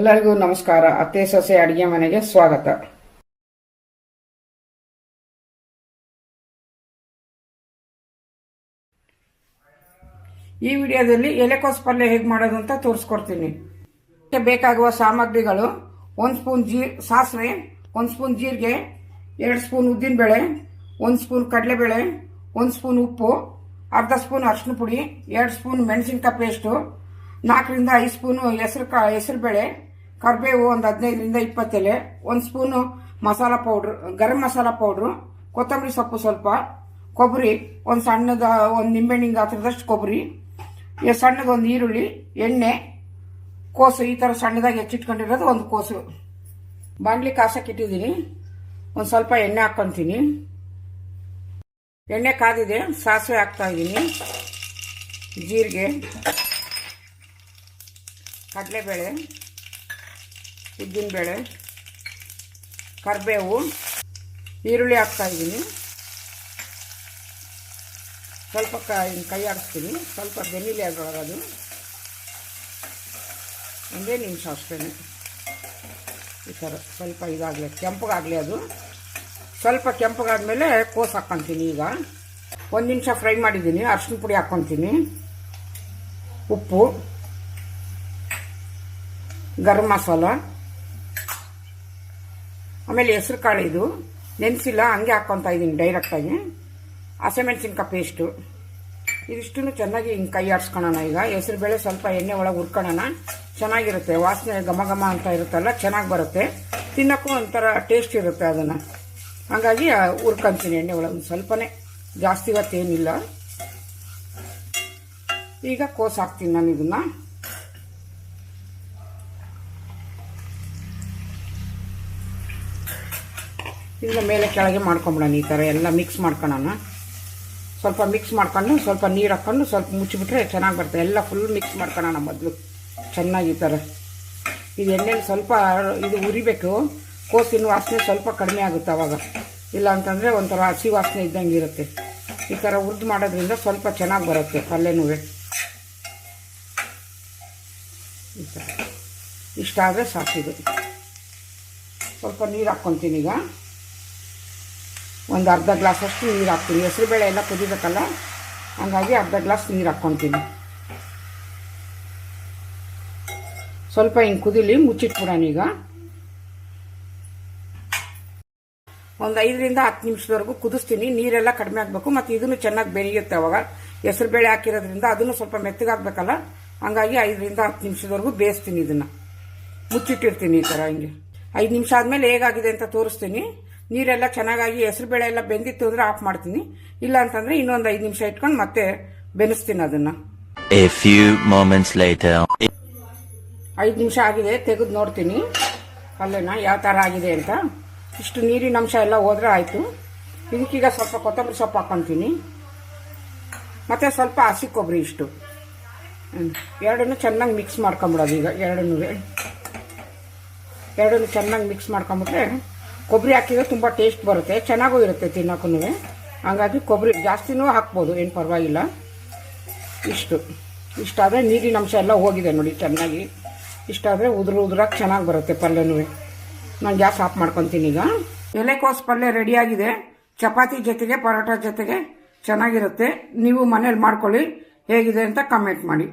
ಎಲ್ಲರಿಗೂ ನಮಸ್ಕಾರ. ಅತ್ತೆ, ಸೊಸೆ, ಅಡಿಗೆ ಮನೆಗೆ ಸ್ವಾಗತ. ಈ ವಿಡಿಯೋದಲ್ಲಿ ಎಲೆಕೋಸ್ ಪಲ್ಯ ಹೇಗೆ ಮಾಡೋದು ಅಂತ ತೋರಿಸ್ಕೊಡ್ತೀನಿ. ಬೇಕಾಗುವ ಸಾಮಗ್ರಿಗಳು ಒಂದು ಸ್ಪೂನ್ ಜೀ ಸಾಸಿವೆ, ಒಂದು ಸ್ಪೂನ್ ಜೀರಿಗೆ, ಎರಡು ಸ್ಪೂನ್ ಉದ್ದಿನಬೇಳೆ, ಒಂದು ಸ್ಪೂನ್ ಕಡಲೆಬೇಳೆ, ಒಂದು ಸ್ಪೂನ್ ಉಪ್ಪು, ಅರ್ಧ ಸ್ಪೂನ್ ಅರಿಶಿನ ಪುಡಿ, ಎರಡು ಸ್ಪೂನ್ ಮೆಣಸಿನ್ಕಾಯಿ ಪೇಸ್ಟು, ನಾಲ್ಕರಿಂದ ಐದು ಸ್ಪೂನು ಹೆಸರು ಕಾ ಹೆಸರುಬೇಳೆ ಕರಿಬೇವು ಒಂದು ಹದಿನೈದರಿಂದ ಇಪ್ಪತ್ತೆಲೆ ಒಂದು spoon masala powder garam masala powder ಕೊತ್ತಂಬರಿ ಸೊಪ್ಪು ಸ್ವಲ್ಪ, ಕೊಬ್ಬರಿ, ಒಂದು ಸಣ್ಣದ, ಒಂದು ನಿಂಬೆಹಣ್ಣಿನ ಗಾತ್ರದಷ್ಟು ಕೊಬ್ಬರಿ ಸಣ್ಣದೊಂದು ಈರುಳ್ಳಿ, ಎಣ್ಣೆ, ಕೋಸು, ಈ ಥರ ಸಣ್ಣದಾಗಿ ಹೆಚ್ಚಿಟ್ಕೊಂಡಿರೋದು ಒಂದು ಕೋಸು. ಬಾಣಲಿ ಕಾಸಕ್ಕೆ ಇಟ್ಟಿದ್ದೀನಿ. ಒಂದು ಸ್ವಲ್ಪ ಎಣ್ಣೆ ಹಾಕ್ಕೊತೀನಿ ಎಣ್ಣೆ ಕಾದಿದೆ, ಸಾಸಿವೆ ಹಾಕ್ತಾ ಇದ್ದೀನಿ. ಜೀರಿಗೆ, ಕಡಲೆಬೇಳೆ. ಉದ್ದಿನಬೇಳೆ ಕರಿಬೇವು, ಈರುಳ್ಳಿ ಹಾಕ್ತಾಯಿದ್ದೀನಿ ಸ್ವಲ್ಪ ಕ- ಕೈ ಆಡಿಸ್ತೀನಿ ಸ್ವಲ್ಪ ಬೆನ್ನಿಲಿ ಅದರೊಳಗದು ಅದು ಒಂದೇ ನಿಮಿಷ ಅಷ್ಟೇ ಈ ಥರ ಸ್ವಲ್ಪ ಇದಾಗಲಿ, ಕೆಂಪಗಾಗಲಿ ಅದು. ಸ್ವಲ್ಪ ಕೆಂಪಗಾದ್ಮೇಲೆ ಕೋಸು ಹಾಕ್ಕೊತೀನಿ ಈಗ. ಒಂದು ನಿಮಿಷ ಫ್ರೈ ಮಾಡಿದ್ದೀನಿ. ಅರ್ಶಿನ ಪುಡಿ ಹಾಕ್ಕೊತೀನಿ ಉಪ್ಪು. ಗರಂ ಮಸಾಲ. ಆಮೇಲೆ ಹೆಸ್ರು ಕಾಳು ಇದು. ನೆನೆಸಿಲ್ಲ, ಹಂಗೆ ಹಾಕ್ಕೊತಾ ಇದ್ದೀನಿ ಡೈರೆಕ್ಟಾಗಿ ಹಸಿಮೆಣ್ಸಿನ್ಕಾಯಿ ಪೇಸ್ಟು ಇದಿಷ್ಟು ಚೆನ್ನಾಗಿ ಹಿಂಗೆ ಕೈ ಆಡಿಸ್ಕೊಳ್ಳೋಣ ಈಗ. ಹೆಸರು ಬೇಳೆ ಸ್ವಲ್ಪ ಎಣ್ಣೆ ಒಳಗೆ ಹುರ್ಕೊಳ್ಳೋಣ. ಚೆನ್ನಾಗಿರುತ್ತೆ. ವಾಸನೆ ಘಮ ಘಮ ಅಂತ ಇರುತ್ತಲ್ಲ, ಚೆನ್ನಾಗಿ ಬರುತ್ತೆ. ತಿನ್ನೋಕ್ಕೂ ಒಂಥರ ಟೇಸ್ಟ್ ಇರುತ್ತೆ ಅದನ್ನು. ಹಾಗಾಗಿ ಹುರ್ಕೊಂತೀನಿ ಎಣ್ಣೆ ಒಳಗೆ ಸ್ವಲ್ಪನೇ. ಜಾಸ್ತಿ ಇವತ್ತೇನಿಲ್ಲ ಈಗ ಕೋಸು ಹಾಕ್ತೀನಿ ನಾನು ಇದನ್ನ. ಇದನ್ನ ಮೇಲೆ ಕೆಳಗೆ ಮಾಡ್ಕೊಂಬಿಡೋಣ ಈ ಥರ ಎಲ್ಲ ಮಿಕ್ಸ್ ಮಾಡ್ಕೊಳೋಣ. ಸ್ವಲ್ಪ ಮಿಕ್ಸ್ ಮಾಡ್ಕೊಂಡು ಸ್ವಲ್ಪ ನೀರು ಹಾಕ್ಕೊಂಡು ಸ್ವಲ್ಪ ಮುಚ್ಚಿಬಿಟ್ರೆ ಚೆನ್ನಾಗಿ ಬರುತ್ತೆ. ಎಲ್ಲ ಫುಲ್ ಮಿಕ್ಸ್ ಮಾಡ್ಕೊಳೋಣ ಮೊದಲು. ಚೆನ್ನಾಗಿ ಈ ಥರ. ಇದು ಎಣ್ಣೆಲಿ ಸ್ವಲ್ಪ ಇದು ಉರಿಬೇಕು. ಕೋಸಿನ ವಾಸನೆ ಸ್ವಲ್ಪ ಕಡಿಮೆ ಆಗುತ್ತೆ ಅವಾಗ. ಇಲ್ಲ ಅಂತಂದರೆ ಒಂಥರ ಹಸಿ ವಾಸನೆ ಇದ್ದಂಗೆ ಇರುತ್ತೆ. ಈ ಥರ ಉರ್ದು ಮಾಡೋದ್ರಿಂದ ಸ್ವಲ್ಪ ಚೆನ್ನಾಗಿ ಬರುತ್ತೆ ಪಲ್ಯನೂ ಈ ಆದರೆ ಸಾಕು ಸಾಕಿದು ಸ್ವಲ್ಪ ನೀರು ಹಾಕ್ಕೊತೀನಿ ಈಗ. ಒಂದು ಅರ್ಧ ಗ್ಲಾಸಷ್ಟು ನೀರು ಹಾಕ್ತೀನಿ. ಹೆಸರುಬೇಳೆ ಎಲ್ಲ ಕುದಿಬೇಕಲ್ಲ? ಹಂಗಾಗಿ ಅರ್ಧ ಗ್ಲಾಸ್ ನೀರು ಹಾಕ್ಕೊತೀನಿ. ಸ್ವಲ್ಪ ಹಿಂಗೆ ಕುದಿಲಿ ಮುಚ್ಚಿಟ್ಬಿಡೋಣ ಈಗ. ಒಂದು ಐದರಿಂದ ಹತ್ತು ನಿಮಿಷದವರೆಗೂ ಕುದಿಸ್ತೀನಿ. ನೀರೆಲ್ಲ ಕಡಿಮೆ ಆಗಬೇಕು ಮತ್ತು ಇದನ್ನು ಚೆನ್ನಾಗಿ ಬೆರೆಯುತ್ತೆ ಅವಾಗ. ಹೆಸರುಬೇಳೆ ಹಾಕಿರೋದ್ರಿಂದ ಅದನ್ನು ಸ್ವಲ್ಪ ಮೆತ್ತಗಾಗಬೇಕಲ್ಲ? ಹಂಗಾಗಿ ಐದರಿಂದ ಹತ್ತು ನಿಮಿಷದವರೆಗೂ ಬೇಯಿಸ್ತೀನಿ ಇದನ್ನು. ಮುಚ್ಚಿಟ್ಟಿರ್ತೀನಿ ಈ ಥರ ಹಿಂಗೆ. ಐದು ನಿಮಿಷ ಆದಮೇಲೆ ಹೇಗಾಗಿದೆ ಅಂತ ತೋರಿಸ್ತೀನಿ. ನೀರೆಲ್ಲ ಚೆನ್ನಾಗಾಗಿ ಹೆಸರುಬೇಳೆ ಎಲ್ಲ ಬೆಂದಿತ್ತು ಅಂದರೆ ಆಫ್ ಮಾಡ್ತೀನಿ. ಇಲ್ಲ ಅಂತಂದ್ರೆ ಇನ್ನೊಂದು ಐದು ನಿಮಿಷ ಇಟ್ಕೊಂಡು ಮತ್ತೆ ಬೆನೆಸ್ತೀನಿ ಅದನ್ನು. ಐದು ನಿಮಿಷ ಆಗಿದೆ ತೆಗೆದು ನೋಡ್ತೀನಿ. ಅಲ್ಲೇನ ಯಾವ ಥರ ಆಗಿದೆ ಅಂತ. ಇಷ್ಟು ನೀರಿನ ಅಂಶ ಎಲ್ಲ ಹೋದ್ರೆ ಆಯಿತು. ಇದಕ್ಕೀಗ ಸ್ವಲ್ಪ ಕೊತ್ತಂಬರಿ ಸೊಪ್ಪು ಹಾಕೊಂತೀನಿ. ಮತ್ತು ಸ್ವಲ್ಪ ಹಸಿ ಕೊಬ್ಬರಿ ಇಷ್ಟು. ಎರಡನ್ನು ಎರಡನ್ನೂ ಚೆನ್ನಾಗಿ ಮಿಕ್ಸ್ ಮಾಡ್ಕೊಂಬಿಡೋದು ಈಗ. ಎರಡನ್ನೂ ಎರಡನ್ನು ಚೆನ್ನಾಗಿ ಮಿಕ್ಸ್ ಮಾಡ್ಕೊಂಬಿಟ್ರೆ ಕೊಬ್ಬರಿ ಹಾಕಿದ್ರೆ ತುಂಬ ಟೇಸ್ಟ್ ಬರುತ್ತೆ, ಚೆನ್ನಾಗೂ ಇರುತ್ತೆ ತಿನ್ನೋಕ್ಕೂ ಹಾಗಾಗಿ ಕೊಬ್ಬರಿ ಜಾಸ್ತಿನೂ ಹಾಕ್ಬೋದು, ಏನು ಪರವಾಗಿಲ್ಲ. ಇಷ್ಟು. ಇಷ್ಟಾದರೆ ನೀರಿನ ಅಂಶ ಎಲ್ಲ ಹೋಗಿದೆ ನೋಡಿ, ಚೆನ್ನಾಗಿ. ಇಷ್ಟಾದರೆ ಉದುರು ಉದುರಾಗಿ ಚೆನ್ನಾಗಿ ಬರುತ್ತೆ ಪಲ್ಯನೂ. ನಾನು ಗ್ಯಾಸ್ ಆಫ್ ಮಾಡ್ಕೊತೀನಿ ಈಗ. ಎಲೆಕೋಸು ಪಲ್ಯ ರೆಡಿಯಾಗಿದೆ ಚಪಾತಿ ಜೊತೆಗೆ, ಪರೋಟ ಜೊತೆಗೆ ಚೆನ್ನಾಗಿರುತ್ತೆ. ನೀವು ಮನೇಲಿ ಮಾಡ್ಕೊಳ್ಳಿ, ಹೇಗಿದೆ ಅಂತ ಕಮೆಂಟ್ ಮಾಡಿ.